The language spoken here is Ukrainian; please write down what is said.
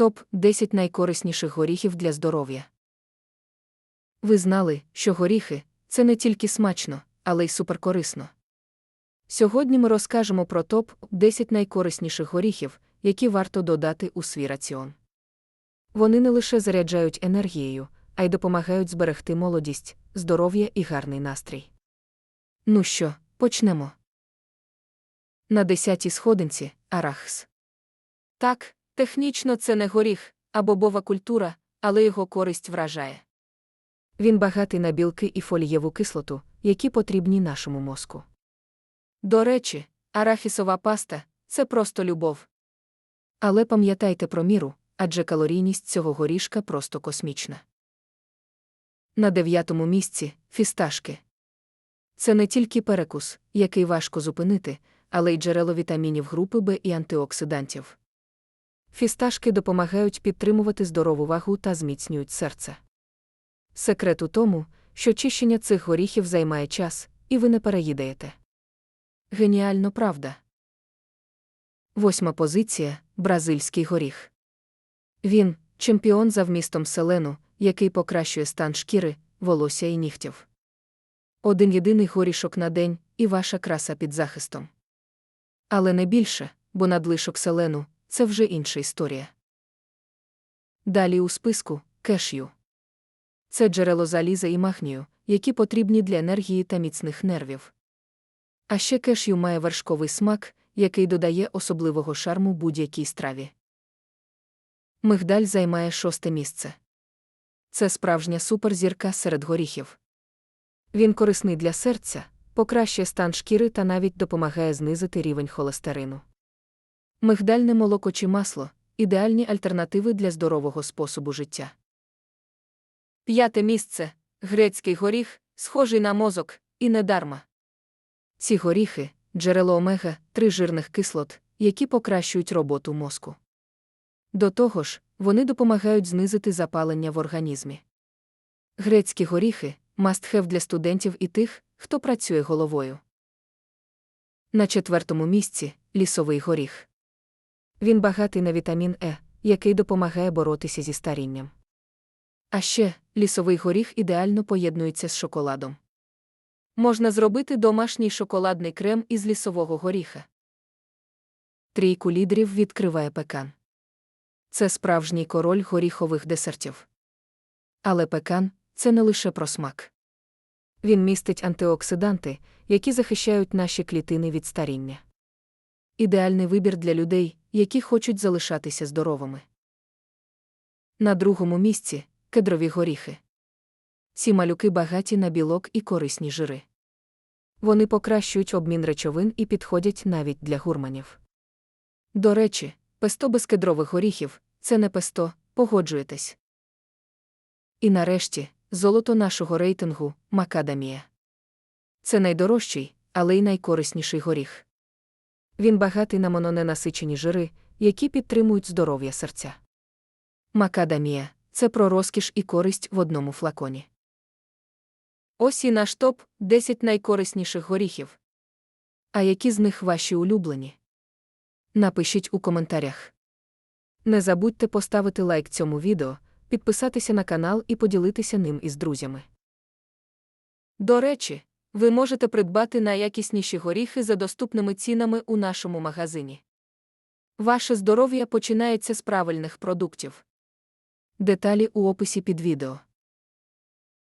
Топ 10 найкорисніших горіхів для здоров'я. Ви знали, що горіхи це не тільки смачно, але й суперкорисно. Сьогодні ми розкажемо про топ 10 найкорисніших горіхів, які варто додати у свій раціон. Вони не лише заряджають енергією, а й допомагають зберегти молодість, здоров'я і гарний настрій. Ну що, почнемо. На десятій сходинці арахс. Так, технічно це не горіх, а бобова культура, але його користь вражає. Він багатий на білки і фолієву кислоту, які потрібні нашому мозку. До речі, арахісова паста це просто любов. Але пам'ятайте про міру, адже калорійність цього горішка просто космічна. На дев'ятому місці фісташки. Це не тільки перекус, який важко зупинити, але й джерело вітамінів групи Б і антиоксидантів. Фісташки допомагають підтримувати здорову вагу та зміцнюють серце. Секрет у тому, що чищення цих горіхів займає час, і ви не переїдаєте. Геніально правда. Восьма позиція бразильський горіх. Він чемпіон за вмістом селену, який покращує стан шкіри, волосся і нігтів. Один єдиний горішок на день, і ваша краса під захистом. Але не більше, бо надлишок селену це вже інша історія. Далі у списку кешю. Це джерело заліза і магнію, які потрібні для енергії та міцних нервів. А ще кешю має вершковий смак, який додає особливого шарму будь-якій страві. Мигдаль займає шосте місце. Це справжня суперзірка серед горіхів. Він корисний для серця, покращує стан шкіри та навіть допомагає знизити рівень холестерину. Мигдальне молоко чи масло ідеальні альтернативи для здорового способу життя. П'яте місце грецький горіх, схожий на мозок, і недарма. Ці горіхи джерело омега, 3 жирних кислот, які покращують роботу мозку. До того ж, вони допомагають знизити запалення в організмі. Грецькі горіхи мастхев для студентів і тих, хто працює головою. На четвертому місці лісовий горіх. Він багатий на вітамін Е, який допомагає боротися зі старінням. А ще лісовий горіх ідеально поєднується з шоколадом. Можна зробити домашній шоколадний крем із лісового горіха. Трійку лідерів відкриває пекан. Це справжній король горіхових десертів. Але пекан це не лише про смак. Він містить антиоксиданти, які захищають наші клітини від старіння. Ідеальний вибір для людей, які хочуть залишатися здоровими. На другому місці кедрові горіхи. Ці малюки багаті на білок і корисні жири. Вони покращують обмін речовин і підходять навіть для гурманів. До речі, песто без кедрових горіхів це не песто, погоджуєтесь. І нарешті, золото нашого рейтингу макадамія. Це найдорожчий, але й найкорисніший горіх. Він багатий на мононенасичені жири, які підтримують здоров'я серця. Макадамія це про розкіш і користь в одному флаконі. Ось і наш топ 10 найкорисніших горіхів. А які з них ваші улюблені? Напишіть у коментарях. Не забудьте поставити лайк цьому відео, підписатися на канал і поділитися ним із друзями. До речі, ви можете придбати найякісніші горіхи за доступними цінами у нашому магазині. Ваше здоров'я починається з правильних продуктів. Деталі у описі під відео.